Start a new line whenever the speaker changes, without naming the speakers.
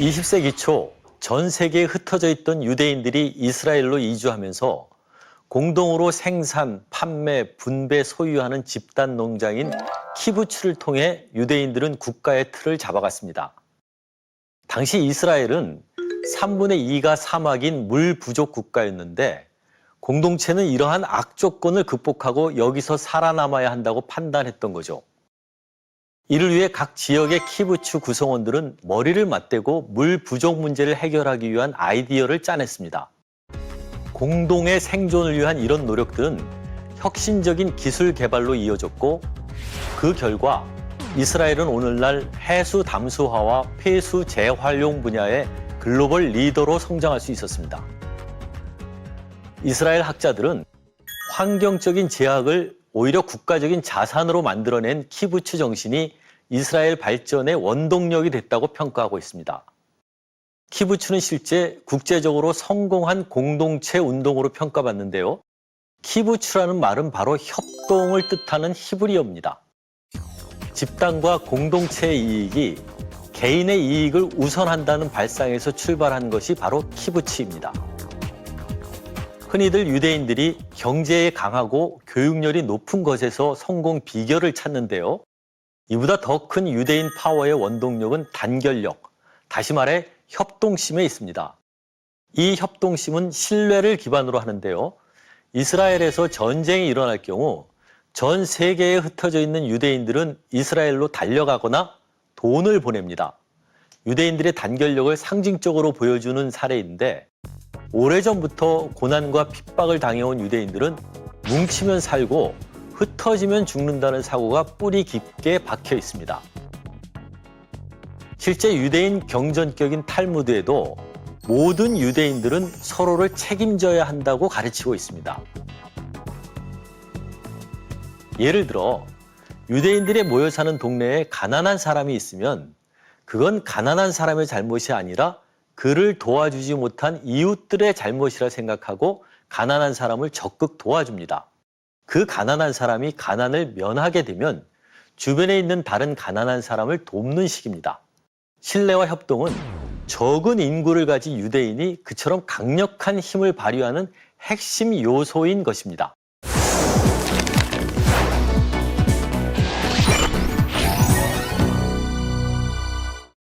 20세기 초 전 세계에 흩어져 있던 유대인들이 이스라엘로 이주하면서 공동으로 생산, 판매, 분배, 소유하는 집단 농장인 키부츠를 통해 유대인들은 국가의 틀을 잡아갔습니다. 당시 이스라엘은 3분의 2가 사막인 물 부족 국가였는데 공동체는 이러한 악조건을 극복하고 여기서 살아남아야 한다고 판단했던 거죠. 이를 위해 각 지역의 키부츠 구성원들은 머리를 맞대고 물 부족 문제를 해결하기 위한 아이디어를 짜냈습니다. 공동의 생존을 위한 이런 노력들은 혁신적인 기술 개발로 이어졌고 그 결과 이스라엘은 오늘날 해수 담수화와 폐수 재활용 분야의 글로벌 리더로 성장할 수 있었습니다. 이스라엘 학자들은 환경적인 제약을 오히려 국가적인 자산으로 만들어낸 키부츠 정신이 이스라엘 발전의 원동력이 됐다고 평가하고 있습니다. 키부츠는 실제 국제적으로 성공한 공동체 운동으로 평가받는데요. 키부츠라는 말은 바로 협동을 뜻하는 히브리어입니다. 집단과 공동체의 이익이 개인의 이익을 우선한다는 발상에서 출발한 것이 바로 키부츠입니다. 흔히들 유대인들이 경제에 강하고 교육열이 높은 것에서 성공 비결을 찾는데요. 이보다 더 큰 유대인 파워의 원동력은 단결력, 다시 말해 협동심에 있습니다. 이 협동심은 신뢰를 기반으로 하는데요. 이스라엘에서 전쟁이 일어날 경우 전 세계에 흩어져 있는 유대인들은 이스라엘로 달려가거나 돈을 보냅니다. 유대인들의 단결력을 상징적으로 보여주는 사례인데 오래전부터 고난과 핍박을 당해온 유대인들은 뭉치면 살고 흩어지면 죽는다는 사고가 뿌리 깊게 박혀 있습니다. 실제 유대인 경전격인 탈무드에도 모든 유대인들은 서로를 책임져야 한다고 가르치고 있습니다. 예를 들어 유대인들이 모여 사는 동네에 가난한 사람이 있으면 그건 가난한 사람의 잘못이 아니라 그를 도와주지 못한 이웃들의 잘못이라 생각하고 가난한 사람을 적극 도와줍니다. 그 가난한 사람이 가난을 면하게 되면 주변에 있는 다른 가난한 사람을 돕는 식입니다. 신뢰와 협동은 적은 인구를 가진 유대인이 그처럼 강력한 힘을 발휘하는 핵심 요소인 것입니다.